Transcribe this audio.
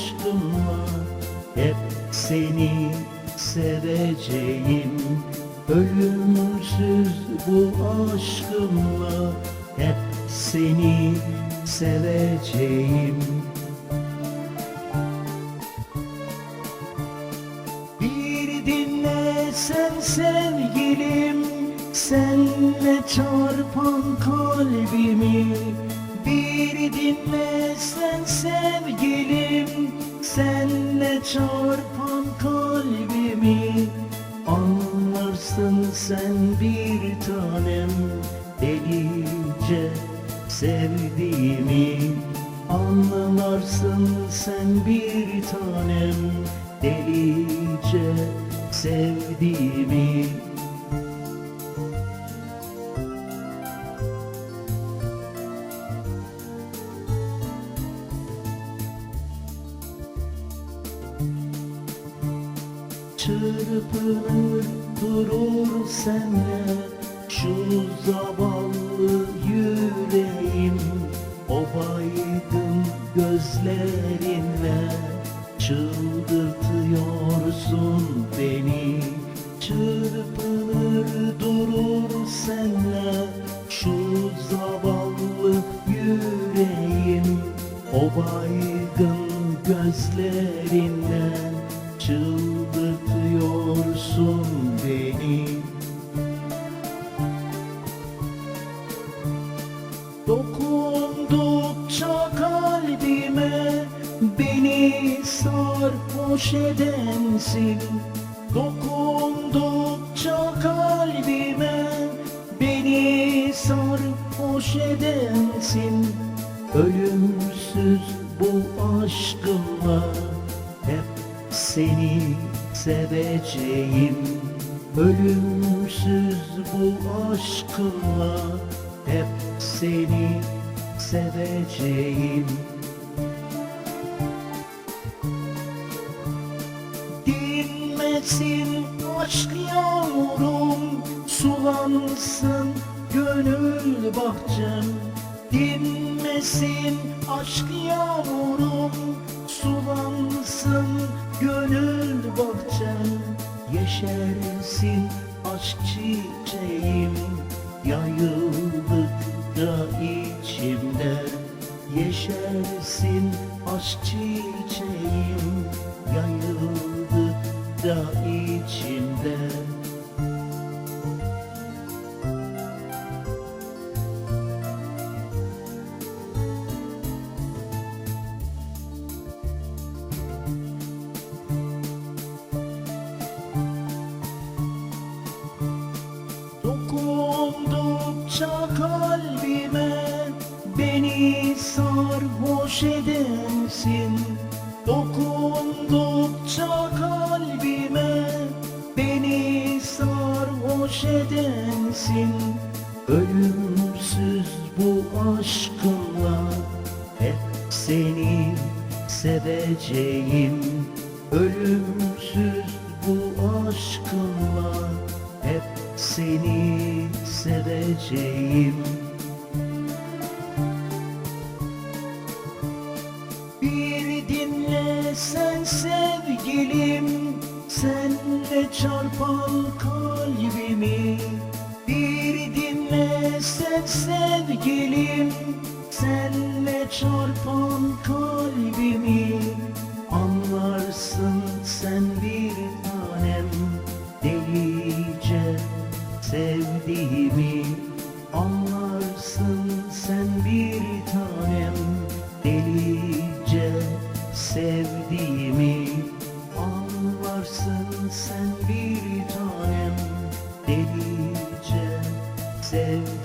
aşkımla hep seni seveceğim. Ölümsüz bu aşkımla hep seni seveceğim. Bir dinlesen sevgilim Senle çarpan kalbimi Bir dinlesen sevgilim Senle çarpan kalbimi. Anlarsın sen bir tanem Delice sevdiğimi. Anlarsın sen bir tanem Delice sevdiğimi gözlerinle Çıldırtıyorsun beni. Çırpınır durur senle Şu zavallı yüreğim. O baygın gözlerinle Çıldırtıyorsun beni sarhoş edensin Dokundukça kalbime Beni sarhoş edensin. Ölümsüz bu aşkımla Hep seni seveceğim. Ölümsüz bu aşkımla Hep seni seveceğim Sulansın gönül bahçem. Dinmesin aşk yağmurum Sulansın gönül bahçem. Yeşersin aşk çiçeğim Yayıldıkça içimde. Yeşersin aşk çiçeğim Yayıldıkça içimde Dokundukça kalbime beni sarhoş edensin. Dokundukça kalbime beni sarhoş edensin. Ölümsüz bu aşkımla hep seni seveceğim. Ölümsüz bu aşkımla hep seni seveceğim Bir dinle sen sevgilim Senle çarpan kalbimi. Bir dinle sen sevgilim Senle çarpan kalbimi. varsın sen bir tanem delice sev.